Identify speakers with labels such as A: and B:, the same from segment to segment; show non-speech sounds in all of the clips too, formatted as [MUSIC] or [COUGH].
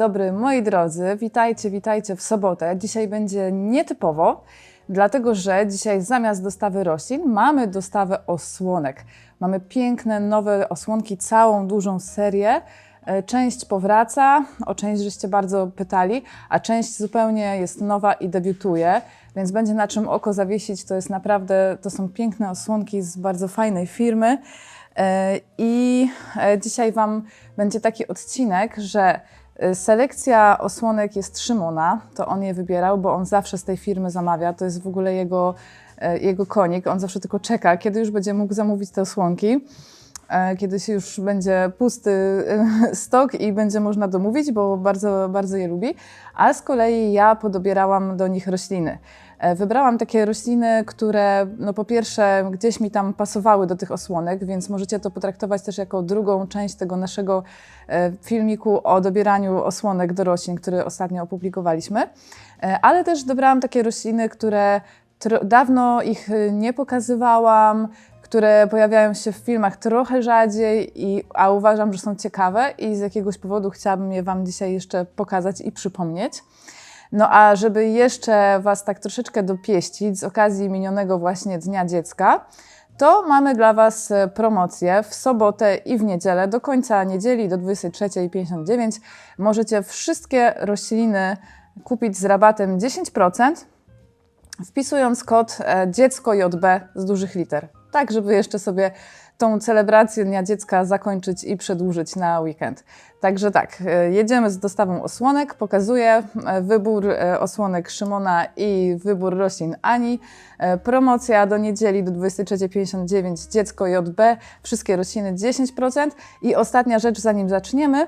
A: dobry moi drodzy, witajcie, witajcie w sobotę. Dzisiaj będzie nietypowo, dlatego że dzisiaj zamiast dostawy roślin mamy dostawę osłonek. Mamy piękne nowe osłonki, całą dużą serię. E, Część powraca, o część żeście bardzo pytali, a część zupełnie jest nowa i debiutuje, więc będzie na czym oko zawiesić. To jest naprawdę, to są piękne osłonki z bardzo fajnej firmy. E, I e, dzisiaj Wam będzie taki odcinek, że selekcja osłonek jest Szymona, to on je wybierał, bo on zawsze z tej firmy zamawia, to jest w ogóle jego, e, jego konik, on zawsze tylko czeka, kiedy już będzie mógł zamówić te osłonki e, kiedy się już będzie pusty e, [LAUGHS] stok i będzie można domówić, bo bardzo, bardzo je lubi. A z kolei ja podobierałam do nich rośliny. E, Wybrałam takie rośliny, które no po pierwsze gdzieś mi tam pasowały do tych osłonek, więc możecie to potraktować też jako drugą część tego naszego e, filmiku o dobieraniu osłonek do roślin, który ostatnio opublikowaliśmy. E, Ale też dobrałam takie rośliny, które dawno ich nie pokazywałam, które pojawiają się w filmach trochę rzadziej, i, a uważam, że są ciekawe i z jakiegoś powodu chciałabym je Wam dzisiaj jeszcze pokazać i przypomnieć. No a żeby jeszcze Was tak troszeczkę dopieścić z okazji minionego właśnie Dnia Dziecka, to mamy dla Was e, promocję w sobotę i w niedzielę. Do końca niedzieli do 23.59 możecie wszystkie rośliny kupić z rabatem 10%, wpisując kod e, dziecko JB z dużych liter. Tak, żeby jeszcze sobie tą celebrację Dnia Dziecka zakończyć i przedłużyć na weekend. Także tak, e, jedziemy z dostawą osłonek. Pokazuję e, wybór e, osłonek Szymona i wybór roślin Ani. Promocja do niedzieli do 23.59 dziecko JB, wszystkie rośliny 10%. I ostatnia rzecz, zanim zaczniemy,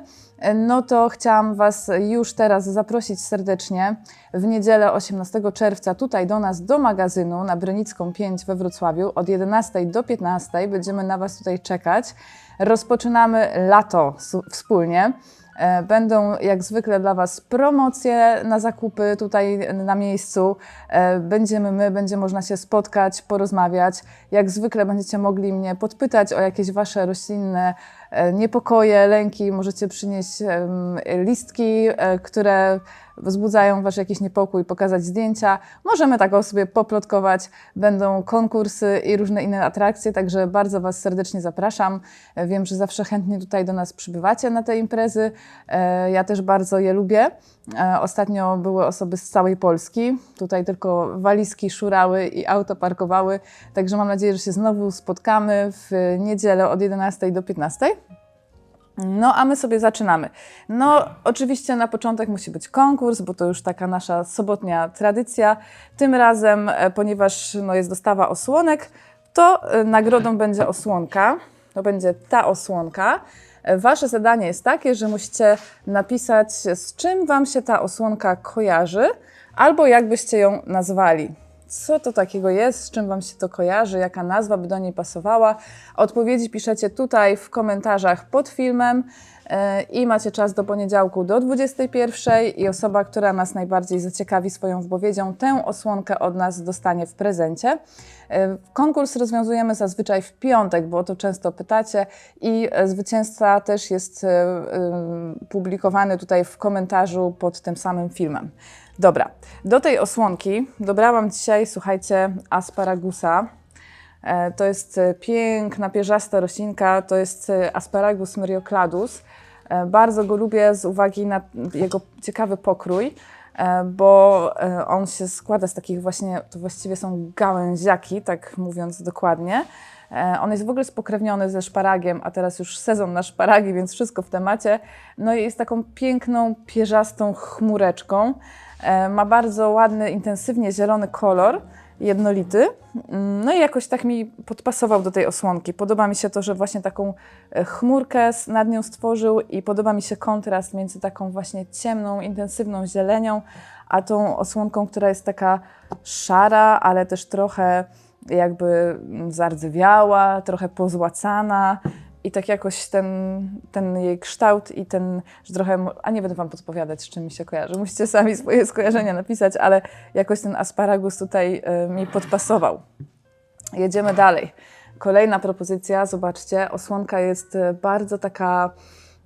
A: no to chciałam Was już teraz zaprosić serdecznie w niedzielę 18 czerwca tutaj do nas, do magazynu na Brynicką 5 we Wrocławiu. Od 11 do 15 będziemy na Was tutaj czekać. Rozpoczynamy lato wspólnie. E, Będą jak zwykle dla Was promocje na zakupy tutaj na miejscu. E, Będziemy my, będzie można się spotkać, porozmawiać. Jak zwykle będziecie mogli mnie podpytać o jakieś Wasze roślinne niepokoje, lęki. Możecie przynieść listki, e, które wzbudzają Wasz jakiś niepokój, pokazać zdjęcia. Możemy tak o sobie poplotkować. Będą konkursy i różne inne atrakcje, także bardzo Was serdecznie zapraszam. E, Wiem, że zawsze chętnie tutaj do nas przybywacie na te imprezy. E, Ja też bardzo je lubię. E, Ostatnio były osoby z całej Polski. Tutaj tylko walizki szurały i auto parkowały. Także mam nadzieję, że się znowu spotkamy w niedzielę od 11 do 15. No, a my sobie zaczynamy. No, oczywiście na początek musi być konkurs, bo to już taka nasza sobotnia tradycja. Tym razem, e, ponieważ no, jest dostawa osłonek, to e, nagrodą będzie osłonka. To będzie ta osłonka. E, Wasze zadanie jest takie, że musicie napisać, z czym Wam się ta osłonka kojarzy, albo jak byście ją nazwali. Co to takiego jest, z czym Wam się to kojarzy, jaka nazwa by do niej pasowała. Odpowiedzi piszecie tutaj w komentarzach pod filmem e, i macie czas do poniedziałku do 21 i osoba, która nas najbardziej zaciekawi swoją wypowiedzią, tę osłonkę od nas dostanie w prezencie. E, Konkurs rozwiązujemy zazwyczaj w piątek, bo o to często pytacie i e, zwycięzca też jest publikowany tutaj w komentarzu pod tym samym filmem. Dobra, do tej osłonki dobrałam dzisiaj, słuchajcie, asparagusa. E, To jest e, piękna, pierzasta roślinka, to jest e, asparagus myriocladus. E, Bardzo go lubię z uwagi na jego ciekawy pokrój, bo on się składa z takich właśnie, to właściwie są gałęziaki, tak mówiąc dokładnie. On jest w ogóle spokrewniony ze szparagiem, a teraz już sezon na szparagi, więc wszystko w temacie. No i jest taką piękną, pierzastą chmureczką. E, Ma bardzo ładny, intensywnie zielony kolor, jednolity. Mm, No i jakoś tak mi podpasował do tej osłonki. Podoba mi się to, że właśnie taką e, chmurkę nad nią stworzył i podoba mi się kontrast między taką właśnie ciemną, intensywną zielenią, a tą osłonką, która jest taka szara, ale też trochę jakby mm, zardzewiała, trochę pozłacana. I tak jakoś ten, ten jej kształt i ten, że trochę, a nie będę Wam podpowiadać, z czym mi się kojarzy. Musicie sami swoje skojarzenia napisać, ale jakoś ten asparagus tutaj y, mi podpasował. Jedziemy dalej. Kolejna propozycja, zobaczcie, osłonka jest y, bardzo taka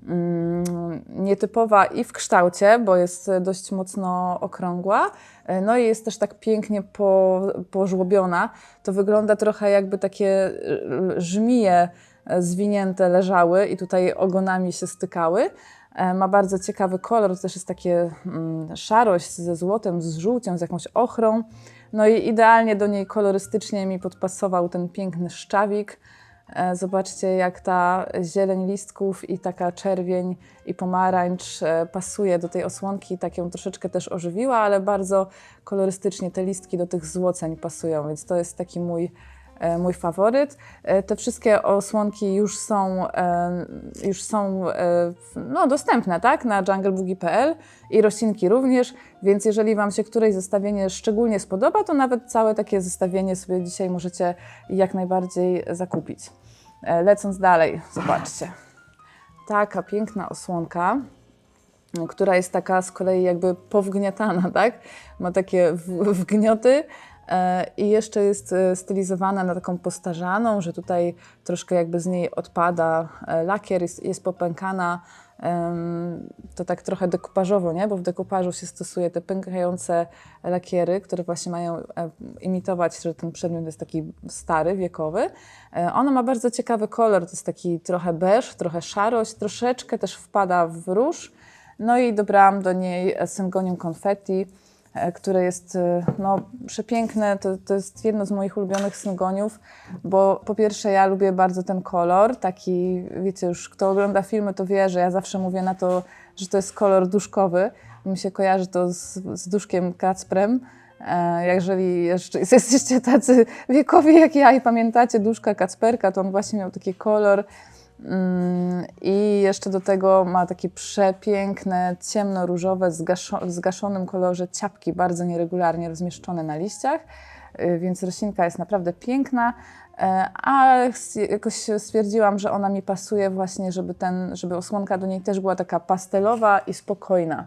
A: mm, nietypowa i w kształcie, bo jest dość mocno okrągła, e, no i jest też tak pięknie po, pożłobiona. To wygląda trochę jakby takie e, żmije e, zwinięte leżały i tutaj ogonami się stykały. E, Ma bardzo ciekawy kolor, to też jest takie mm, szarość ze złotem, z żółcią, z jakąś ochrą. No i idealnie do niej kolorystycznie mi podpasował ten piękny szczawik. E, Zobaczcie, jak ta zieleń listków i taka czerwień i pomarańcz e, pasuje do tej osłonki. Tak ją troszeczkę też ożywiła, ale bardzo kolorystycznie te listki do tych złoceń pasują, więc to jest taki mój, mój faworyt. E, Te wszystkie osłonki już są, e, już są e, no, dostępne tak? na jungleboogie.pl i roślinki również, więc jeżeli Wam się któreś zestawienie szczególnie spodoba, to nawet całe takie zestawienie sobie dzisiaj możecie jak najbardziej zakupić. E, Lecąc dalej, zobaczcie. Taka piękna osłonka, która jest taka z kolei jakby powgniatana, tak? Ma takie wgnioty e, i jeszcze jest e, stylizowana na taką postarzaną, że tutaj troszkę jakby z niej odpada e, lakier, jest, jest popękana. To tak trochę dekupażowo, nie? Bo w dekupażu się stosuje te pękające lakiery, które właśnie mają e, imitować, że ten przedmiot jest taki stary, wiekowy. E, Ona ma bardzo ciekawy kolor, to jest taki trochę beż, trochę szarość, troszeczkę też wpada w róż. No i dobrałam do niej syngonium confetti, e, które jest e, no, przepiękne. To, to jest jedno z moich ulubionych syngoniów, bo po pierwsze ja lubię bardzo ten kolor, taki, wiecie już, kto ogląda filmy, to wie, że ja zawsze mówię na to, że to jest kolor duszkowy. Mi się kojarzy to z, z duszkiem Kacprem. E, Jeżeli jeszcze jesteście tacy wiekowi jak ja i pamiętacie duszka Kacperka, to on właśnie miał taki kolor I jeszcze do tego ma takie przepiękne, ciemno-różowe, w zgaszonym kolorze ciapki, bardzo nieregularnie rozmieszczone na liściach, Y, więc roślinka jest naprawdę piękna, ale jakoś stwierdziłam, że ona mi pasuje właśnie, żeby, ten, żeby osłonka do niej też była taka pastelowa i spokojna,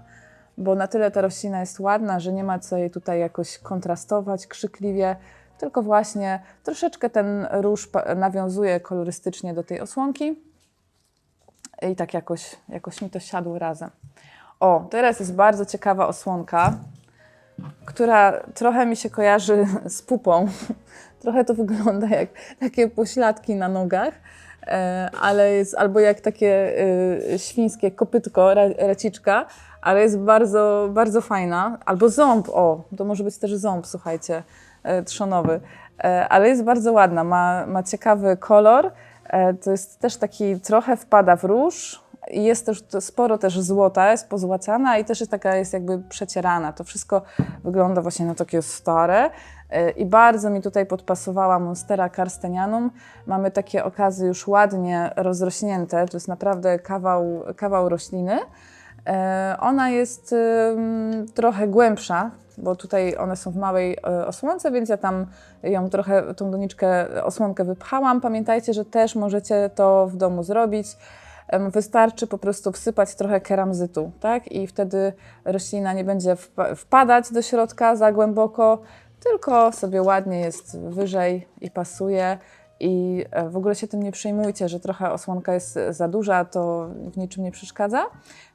A: bo na tyle ta roślina jest ładna, że nie ma co jej tutaj jakoś kontrastować krzykliwie, tylko właśnie troszeczkę ten róż nawiązuje kolorystycznie do tej osłonki i tak jakoś, jakoś mi to siadło razem. O, teraz jest bardzo ciekawa osłonka, która trochę mi się kojarzy [LAUGHS] z pupą. [LAUGHS] Trochę to wygląda jak takie pośladki na nogach, e, ale jest albo jak takie e, świńskie kopytko, ra- raciczka, ale jest bardzo, bardzo fajna. Albo ząb, o, to może być też ząb, słuchajcie, e, trzonowy. Ale jest bardzo ładna, ma, ma ciekawy kolor. E, To jest też taki, trochę wpada w róż. Jest też sporo też złota, jest pozłacana i też jest taka, jest jakby przecierana. To wszystko wygląda właśnie na takie stare. E, I bardzo mi tutaj podpasowała Monstera Karstenianum. Mamy takie okazy już ładnie rozrośnięte. To jest naprawdę kawał, kawał rośliny. E, Ona jest trochę głębsza, bo tutaj one są w małej e, osłonce, więc ja tam ją trochę, tą doniczkę, osłonkę wypchałam. Pamiętajcie, że też możecie to w domu zrobić. Wystarczy po prostu wsypać trochę keramzytu, tak? I wtedy roślina nie będzie wpa- wpadać do środka za głęboko, tylko sobie ładnie jest wyżej i pasuje. I e, w ogóle się tym nie przejmujcie, że trochę osłonka jest za duża, to w niczym nie przeszkadza.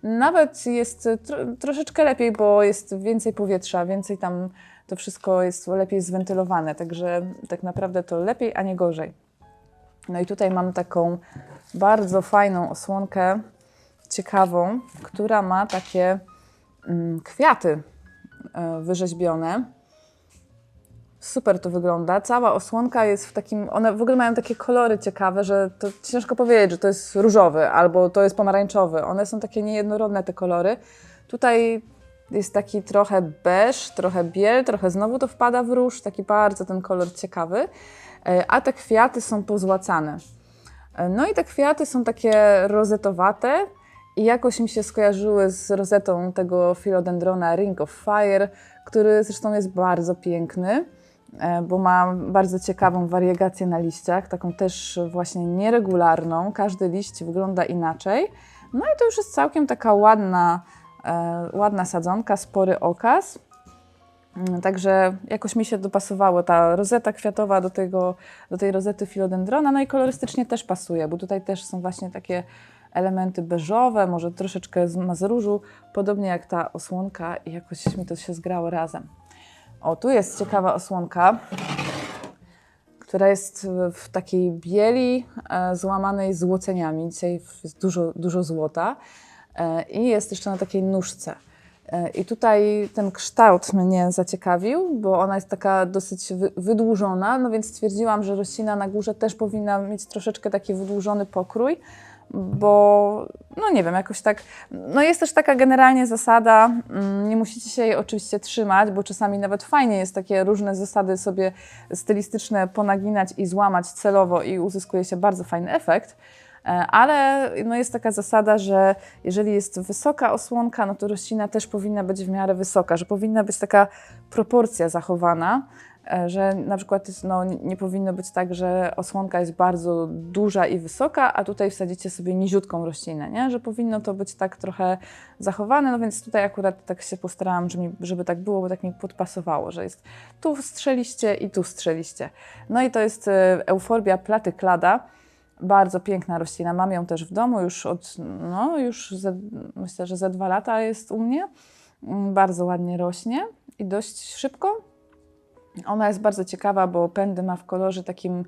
A: Nawet jest tro, troszeczkę lepiej, bo jest więcej powietrza, więcej tam to wszystko jest lepiej zwentylowane, także tak naprawdę to lepiej, a nie gorzej. No i tutaj mam taką bardzo fajną osłonkę, ciekawą, która ma takie mm, kwiaty e, wyrzeźbione. Super to wygląda. Cała osłonka jest w takim. One w ogóle mają takie kolory ciekawe, że to ciężko powiedzieć, że to jest różowy albo to jest pomarańczowy. One są takie niejednorodne, te kolory. Tutaj jest taki trochę beż, trochę biel, trochę znowu to wpada w róż, taki bardzo ten kolor ciekawy. E, A te kwiaty są pozłacane. E, No i te kwiaty są takie rozetowate i jakoś mi się skojarzyły z rozetą tego philodendrona Ring of Fire, który zresztą jest bardzo piękny, bo ma bardzo ciekawą wariegację na liściach, taką też właśnie nieregularną. Każdy liść wygląda inaczej. No i to już jest całkiem taka ładna, e, ładna sadzonka, spory okaz. Mm, Także jakoś mi się dopasowało ta rozeta kwiatowa do, tego, do tej rozety philodendrona, no i kolorystycznie też pasuje, bo tutaj też są właśnie takie elementy beżowe, może troszeczkę z- ma z różu, podobnie jak ta osłonka i jakoś mi to się zgrało razem. O, tu jest ciekawa osłonka, która jest w takiej bieli e, złamanej złoceniami. Dzisiaj jest dużo, dużo złota e, i jest jeszcze na takiej nóżce. E, I tutaj ten kształt mnie zaciekawił, bo ona jest taka dosyć wy, wydłużona, no więc stwierdziłam, że roślina na górze też powinna mieć troszeczkę taki wydłużony pokrój, bo no nie wiem, jakoś tak. No jest też taka generalnie zasada, mm, nie musicie się jej oczywiście trzymać, bo czasami nawet fajnie jest takie różne zasady sobie stylistyczne ponaginać i złamać celowo i uzyskuje się bardzo fajny efekt. E, Ale no jest taka zasada, że jeżeli jest wysoka osłonka, no to roślina też powinna być w miarę wysoka, że powinna być taka proporcja zachowana, że na przykład no, nie powinno być tak, że osłonka jest bardzo duża i wysoka, a tutaj wsadzicie sobie niziutką roślinę, nie? że powinno to być tak trochę zachowane, no więc tutaj akurat tak się postarałam, żeby, żeby tak było, bo tak mi podpasowało, że jest tu strzeliście i tu strzeliście. No i to jest e, euforbia platyklada, bardzo piękna roślina. Mam ją też w domu już od, no już ze, myślę, że ze dwa lata jest u mnie. Mm, Bardzo ładnie rośnie i dość szybko. Ona jest bardzo ciekawa, bo pędy ma w kolorze takim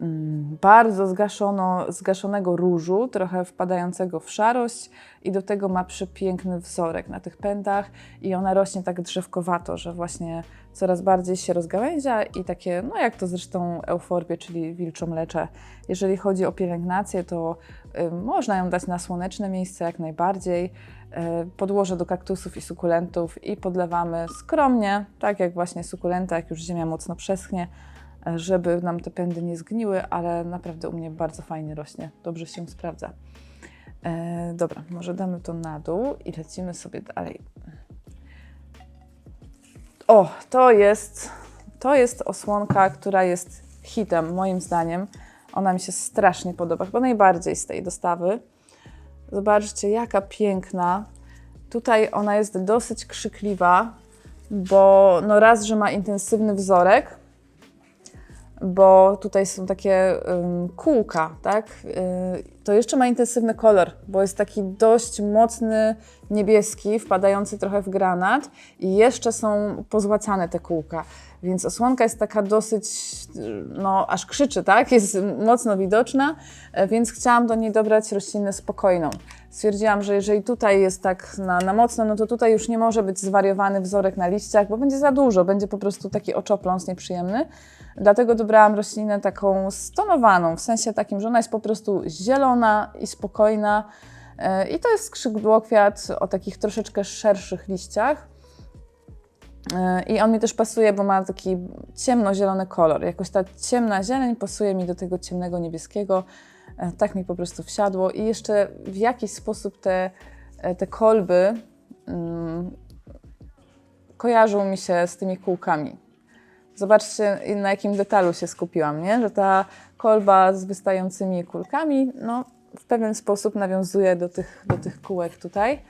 A: mm, bardzo zgaszono, zgaszonego różu, trochę wpadającego w szarość i do tego ma przepiękny wzorek na tych pędach i ona rośnie tak drzewkowato, że właśnie coraz bardziej się rozgałęzia i takie, no jak to zresztą euforbie, czyli wilczomlecze. Jeżeli chodzi o pielęgnację, to y, można ją dać na słoneczne miejsce jak najbardziej. Y, podłoże do kaktusów i sukulentów i podlewamy skromnie, tak jak właśnie sukulenta, jak już ziemia mocno przeschnie, y, żeby nam te pędy nie zgniły, ale naprawdę u mnie bardzo fajnie rośnie, dobrze się sprawdza. E, dobra, może damy to na dół i lecimy sobie dalej. O, to jest, to jest osłonka, która jest hitem, moim zdaniem. Ona mi się strasznie podoba, chyba najbardziej z tej dostawy. Zobaczcie, jaka piękna. Tutaj ona jest dosyć krzykliwa, bo no raz, że ma intensywny wzorek, bo tutaj są takie kółka, tak? Yy, to jeszcze ma intensywny kolor, bo jest taki dość mocny niebieski, wpadający trochę w granat i jeszcze są pozłacane te kółka. Więc osłonka jest taka dosyć, no aż krzyczy, tak? Jest mocno widoczna, yy, więc chciałam do niej dobrać roślinę spokojną. Stwierdziłam, że jeżeli tutaj jest tak na, na mocno, no to tutaj już nie może być zwariowany wzorek na liściach, bo będzie za dużo, będzie po prostu taki oczopląs nieprzyjemny. Dlatego dobrałam roślinę taką stonowaną, w sensie takim, że ona jest po prostu zielona i spokojna. Yy, I to jest skrzydłokwiat o takich troszeczkę szerszych liściach. Yy, I on mi też pasuje, bo ma taki ciemnozielony kolor. Jakoś ta ciemna zieleń pasuje mi do tego ciemnego niebieskiego. Yy, Tak mi po prostu wsiadło. I jeszcze w jakiś sposób te, e, te kolby mm, kojarzą mi się z tymi kółkami. Zobaczcie, na jakim detalu się skupiłam, nie? że ta kolba z wystającymi kulkami no, w pewien sposób nawiązuje do tych, do tych kółek tutaj.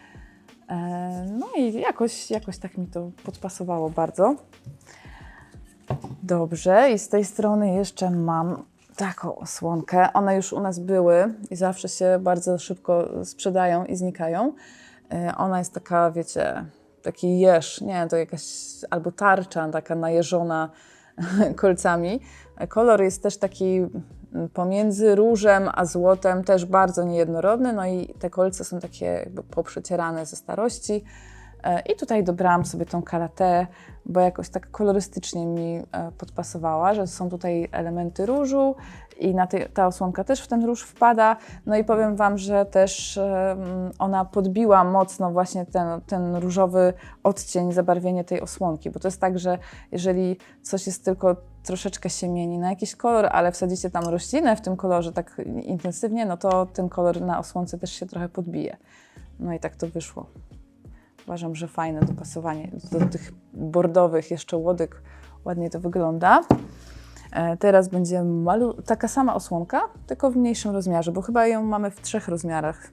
A: E, No i jakoś, jakoś tak mi to podpasowało bardzo. Dobrze, i z tej strony jeszcze mam taką osłonkę. One już u nas były i zawsze się bardzo szybko sprzedają i znikają. E, Ona jest taka, wiecie, taki jeż, nie, to jakaś albo tarcza taka najeżona [LAUGHS] kolcami. Kolor jest też taki pomiędzy różem a złotem, też bardzo niejednorodny, no i te kolce są takie jakby poprzecierane ze starości. E, I tutaj dobrałam sobie tą karatę, bo jakoś tak kolorystycznie mi e, podpasowała, że są tutaj elementy różu i na tej, ta osłonka też w ten róż wpada. No i powiem Wam, że też em, ona podbiła mocno właśnie ten, ten różowy odcień, zabarwienie tej osłonki, bo to jest tak, że jeżeli coś jest tylko troszeczkę się mieni na jakiś kolor, ale wsadzicie tam roślinę w tym kolorze tak intensywnie, no to ten kolor na osłonce też się trochę podbije. No i tak to wyszło. Uważam, że fajne dopasowanie do tych bordowych jeszcze łodyg. Ładnie to wygląda. E, Teraz będzie malu- taka sama osłonka, tylko w mniejszym rozmiarze, bo chyba ją mamy w trzech rozmiarach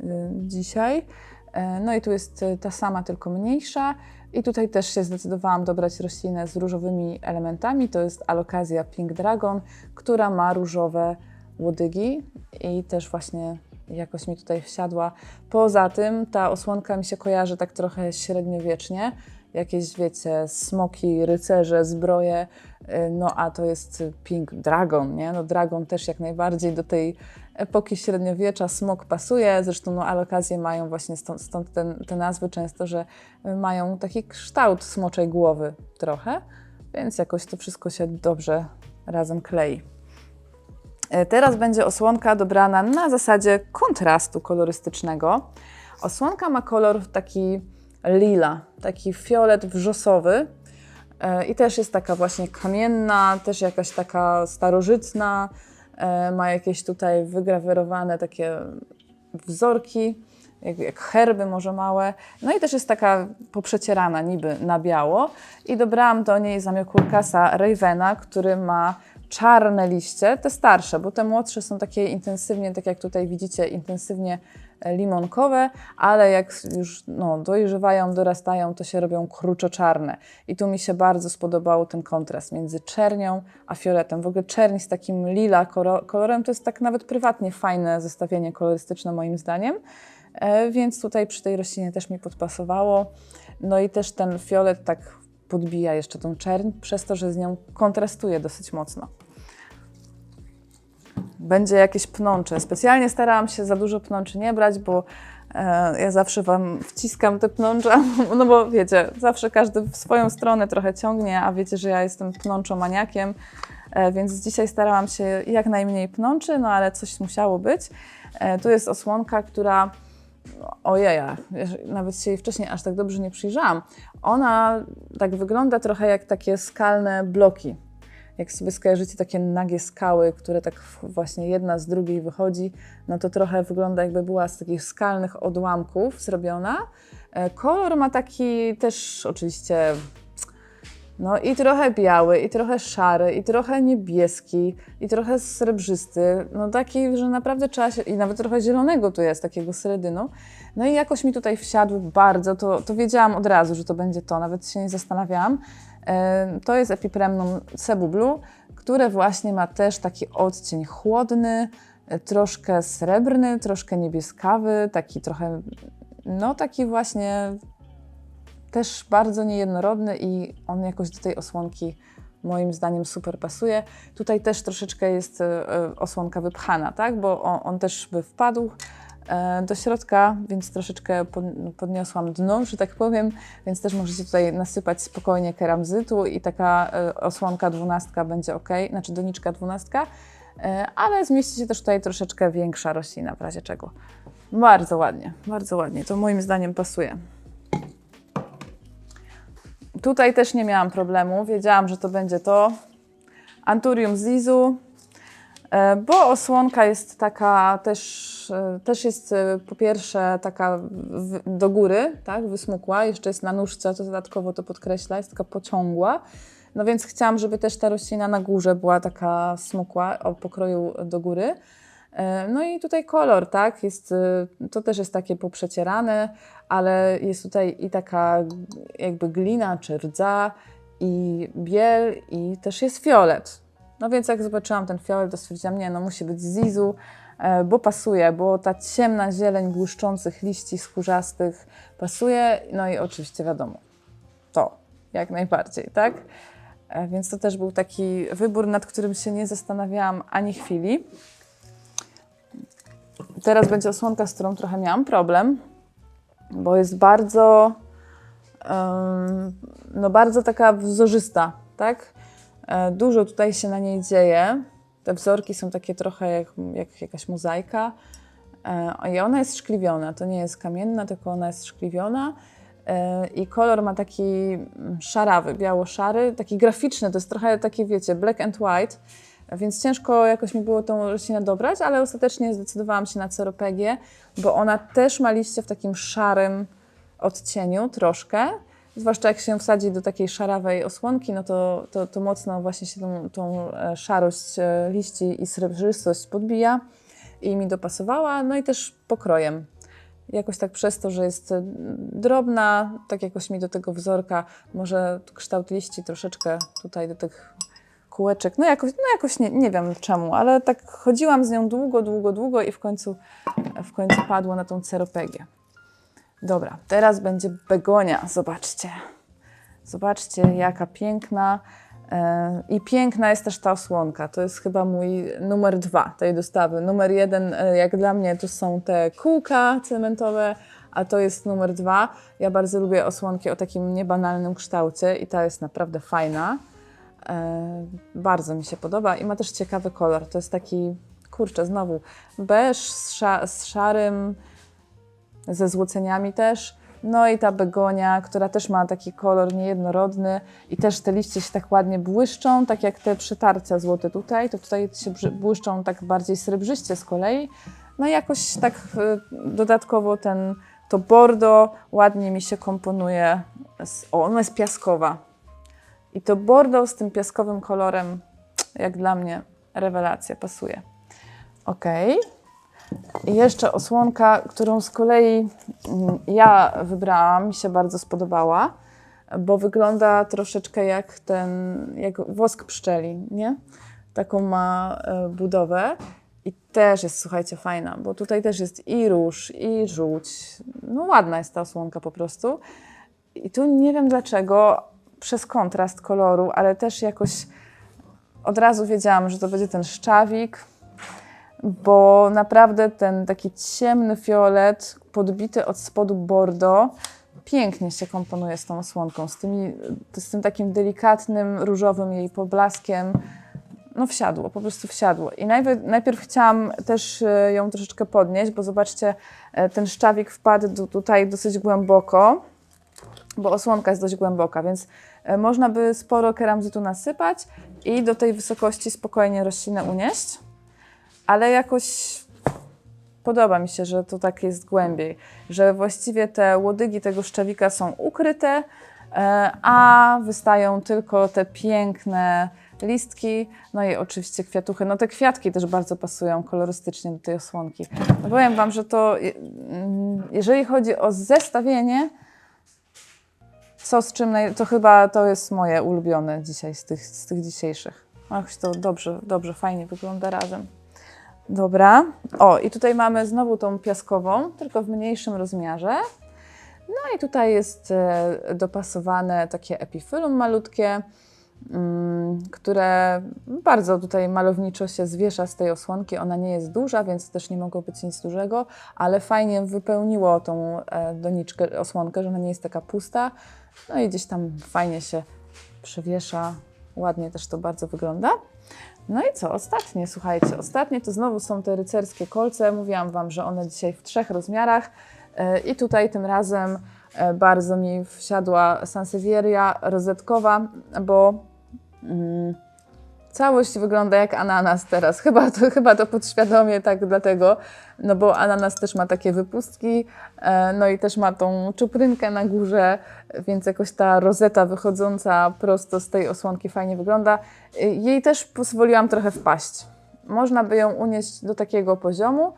A: y, dzisiaj. E, No i tu jest ta sama, tylko mniejsza. I tutaj też się zdecydowałam dobrać roślinę z różowymi elementami. To jest Alocasia Pink Dragon, która ma różowe łodygi i też właśnie jakoś mi tutaj wsiadła. Poza tym ta osłonka mi się kojarzy tak trochę średniowiecznie. Jakieś, wiecie, smoki, rycerze, zbroje, y, no a to jest Pink Dragon, nie? No Dragon też jak najbardziej do tej epoki średniowiecza smok pasuje, zresztą no, alokacje mają właśnie stąd, stąd ten, te nazwy często, że mają taki kształt smoczej głowy trochę, więc jakoś to wszystko się dobrze razem klei. E, Teraz będzie osłonka dobrana na zasadzie kontrastu kolorystycznego. Osłonka ma kolor taki lila, taki fiolet wrzosowy e, i też jest taka właśnie kamienna, też jakaś taka starożytna, e, ma jakieś tutaj wygrawerowane takie wzorki, jak, herby może małe. No i też jest taka poprzecierana niby na biało. I dobrałam do niej zamiokurkasa Ravena, który ma czarne liście, te starsze, bo te młodsze są takie intensywnie, tak jak tutaj widzicie, intensywnie e, limonkowe, ale jak już no, dojrzewają, dorastają, to się robią kruczo-czarne. I tu mi się bardzo spodobał ten kontrast między czernią a fioletem. W ogóle czerń z takim lila kolorem to jest tak nawet prywatnie fajne zestawienie kolorystyczne moim zdaniem. E, więc tutaj przy tej roślinie też mi podpasowało. No i też ten fiolet tak podbija jeszcze tą czerń, przez to, że z nią kontrastuje dosyć mocno. Będzie jakieś pnącze. Specjalnie starałam się za dużo pnączy nie brać, bo e, ja zawsze Wam wciskam te pnącza, [LAUGHS] no bo wiecie, zawsze każdy w swoją stronę trochę ciągnie, a wiecie, że ja jestem pnączomaniakiem, e, więc dzisiaj starałam się jak najmniej pnączy, no ale coś musiało być. E, tu jest osłonka, która Ojeja, wiesz, nawet się jej wcześniej aż tak dobrze nie przyjrzałam. Ona tak wygląda trochę jak takie skalne bloki. Jak sobie skojarzycie takie nagie skały, które tak właśnie jedna z drugiej wychodzi, no to trochę wygląda jakby była z takich skalnych odłamków zrobiona. E, Kolor ma taki też oczywiście no i trochę biały, i trochę szary, i trochę niebieski, i trochę srebrzysty. No taki, że naprawdę trzeba się... I nawet trochę zielonego tu jest, takiego sredynu. No i jakoś mi tutaj wsiadł bardzo, to, to wiedziałam od razu, że to będzie to, nawet się nie zastanawiałam. To jest Epipremnum Cebu Blue, które właśnie ma też taki odcień chłodny, e, troszkę srebrny, troszkę niebieskawy, taki trochę, no taki właśnie też bardzo niejednorodny i on jakoś do tej osłonki moim zdaniem super pasuje. Tutaj też troszeczkę jest e, e, osłonka wypchana, tak? bo on, on też by wpadł do środka, więc troszeczkę pod- podniosłam dno, że tak powiem, więc też możecie tutaj nasypać spokojnie keramzytu i taka e, osłonka dwunastka będzie ok, znaczy doniczka dwunastka, e, ale zmieści się też tutaj troszeczkę większa roślina w razie czego. Bardzo ładnie, bardzo ładnie, to moim zdaniem pasuje. Tutaj też nie miałam problemu, wiedziałam, że to będzie to. Anturium zizu, e, bo osłonka jest taka też, e, też jest e, po pierwsze taka w, do góry, tak, wysmukła, jeszcze jest na nóżce, to dodatkowo to podkreśla, jest taka pociągła. No więc chciałam, żeby też ta roślina na górze była taka smukła, o pokroju do góry. E, No i tutaj kolor, tak, jest, e, to też jest takie poprzecierane, ale jest tutaj i taka jakby glina czy rdza i biel i też jest fiolet. No więc jak zobaczyłam ten fiolet, to stwierdziłam, nie, no musi być zizu, e, bo pasuje, bo ta ciemna zieleń błyszczących liści skórzastych pasuje, no i oczywiście wiadomo, to jak najbardziej, tak? E, Więc to też był taki wybór, nad którym się nie zastanawiałam ani chwili. Teraz będzie osłonka, z którą trochę miałam problem, bo jest bardzo, em, no bardzo taka wzorzysta, tak? E, Dużo tutaj się na niej dzieje. Te wzorki są takie trochę jak, jak jakaś mozaika. E, I ona jest szkliwiona. To nie jest kamienna, tylko ona jest szkliwiona. E, I kolor ma taki mm, szarawy, biało-szary, taki graficzny. To jest trochę taki, wiecie, black and white. Więc ciężko jakoś mi było tą roślinę dobrać, ale ostatecznie zdecydowałam się na ceropegię, bo ona też ma liście w takim szarym odcieniu troszkę. Zwłaszcza jak się wsadzi do takiej szarawej osłonki, no to, to, to mocno właśnie się tą, tą e, szarość e, liści i srebrzystość podbija i mi dopasowała, no i też pokrojem. Jakoś tak przez to, że jest e, drobna, tak jakoś mi do tego wzorka, może kształt liści troszeczkę tutaj do tych kółeczek, no jakoś, no jakoś nie, nie wiem czemu, ale tak chodziłam z nią długo, długo, długo i w końcu w końcu padło na tą ceropegię. Dobra, teraz będzie begonia, zobaczcie. Zobaczcie, jaka piękna. E, I piękna jest też ta osłonka. To jest chyba mój numer dwa tej dostawy. Numer jeden, e, jak dla mnie, to są te kółka cementowe, a to jest numer dwa. Ja bardzo lubię osłonki o takim niebanalnym kształcie i ta jest naprawdę fajna. E, bardzo mi się podoba i ma też ciekawy kolor. To jest taki, kurczę, znowu beż z, sza, z szarym, ze złoceniami też. No i ta begonia, która też ma taki kolor niejednorodny i też te liście się tak ładnie błyszczą, tak jak te przytarcia złote tutaj, to tutaj się błyszczą tak bardziej srebrzyście z kolei. No i jakoś tak y, dodatkowo ten, to bordo ładnie mi się komponuje. O, ona jest piaskowa. I to bordo z tym piaskowym kolorem, jak dla mnie, rewelacja, pasuje. Ok. I jeszcze osłonka, którą z kolei mm, ja wybrałam, mi się bardzo spodobała, bo wygląda troszeczkę jak ten, jak wosk pszczeli, nie? Taką ma e, budowę i też jest, słuchajcie, fajna, bo tutaj też jest i róż, i żółć. No ładna jest ta osłonka po prostu. I tu nie wiem dlaczego, przez kontrast koloru, ale też jakoś od razu wiedziałam, że to będzie ten szczawik, bo naprawdę ten taki ciemny fiolet, podbity od spodu bordo, pięknie się komponuje z tą osłonką, z, tymi, z tym takim delikatnym, różowym jej poblaskiem. No wsiadło, po prostu wsiadło. I najpierw, najpierw chciałam też e, ją troszeczkę podnieść, bo zobaczcie, e, ten szczawik wpadł tutaj dosyć głęboko, bo osłonka jest dość głęboka, więc e, można by sporo keramzytu nasypać i do tej wysokości spokojnie roślinę unieść ale jakoś podoba mi się, że to tak jest głębiej, że właściwie te łodygi tego szczawika są ukryte, e, a wystają tylko te piękne listki, no i oczywiście kwiatuchy. No te kwiatki też bardzo pasują kolorystycznie do tej osłonki. No powiem Wam, że to mm, jeżeli chodzi o zestawienie, co z czym, to chyba to jest moje ulubione dzisiaj z tych, z tych dzisiejszych. Ach, to dobrze, dobrze, fajnie wygląda razem. Dobra. O, i tutaj mamy znowu tą piaskową, tylko w mniejszym rozmiarze. No i tutaj jest e, dopasowane takie epifylum malutkie, mm, które bardzo tutaj malowniczo się zwiesza z tej osłonki. Ona nie jest duża, więc też nie mogło być nic dużego, ale fajnie wypełniło tą e, doniczkę, osłonkę, że ona nie jest taka pusta. No i gdzieś tam fajnie się przewiesza. Ładnie też to bardzo wygląda. No i co? Ostatnie, słuchajcie, ostatnie to znowu są te rycerskie kolce. Mówiłam Wam, że one dzisiaj w trzech rozmiarach. E, I tutaj tym razem e, bardzo mi wsiadła Sansevieria rozetkowa, bo mm, całość wygląda jak ananas teraz. Chyba to, [LAUGHS] chyba to podświadomie tak dlatego, no bo ananas też ma takie wypustki, e, no i też ma tą czuprynkę na górze, więc jakoś ta rozeta wychodząca prosto z tej osłonki fajnie wygląda. Y, Jej też pozwoliłam trochę wpaść. Można by ją unieść do takiego poziomu,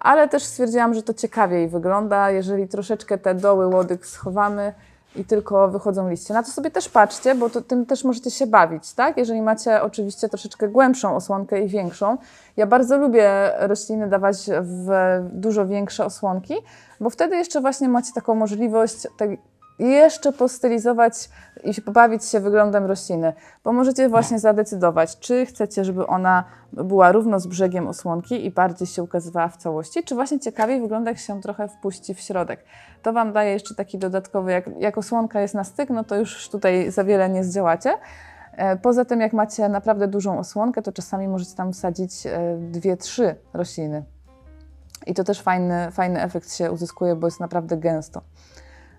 A: ale też stwierdziłam, że to ciekawiej wygląda, jeżeli troszeczkę te doły łodyg schowamy i tylko wychodzą liście. Na to sobie też patrzcie, bo to, tym też możecie się bawić, tak? Jeżeli macie oczywiście troszeczkę głębszą osłonkę i większą. Ja bardzo lubię rośliny dawać w dużo większe osłonki, bo wtedy jeszcze właśnie macie taką możliwość jeszcze postylizować i pobawić się wyglądem rośliny, bo możecie właśnie zadecydować, czy chcecie, żeby ona była równo z brzegiem osłonki i bardziej się ukazywała w całości, czy właśnie ciekawiej wygląda, jak się trochę wpuści w środek. To Wam daje jeszcze taki dodatkowy, jak, jak osłonka jest na styk, no to już tutaj za wiele nie zdziałacie. E, Poza tym, jak macie naprawdę dużą osłonkę, to czasami możecie tam wsadzić e, dwie, trzy rośliny. I to też fajny, fajny efekt się uzyskuje, bo jest naprawdę gęsto.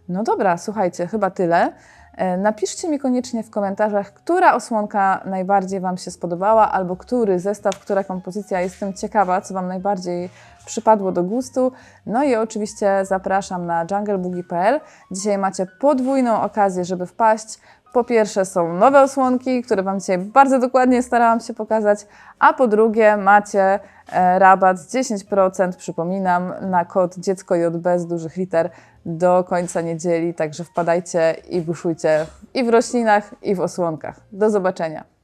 A: No dobra, słuchajcie, chyba tyle. E, Napiszcie mi koniecznie w komentarzach, która osłonka najbardziej Wam się spodobała, albo który zestaw, która kompozycja. Jestem ciekawa, co Wam najbardziej przypadło do gustu. No i oczywiście zapraszam na jungleboogie.pl. Dzisiaj macie podwójną okazję, żeby wpaść. Po pierwsze są nowe osłonki, które Wam dzisiaj bardzo dokładnie starałam się pokazać, a po drugie macie e, rabat 10%, przypominam, na kod dziecko JB z dużych liter do końca niedzieli, także wpadajcie i buszujcie i w roślinach, i w osłonkach. Do zobaczenia.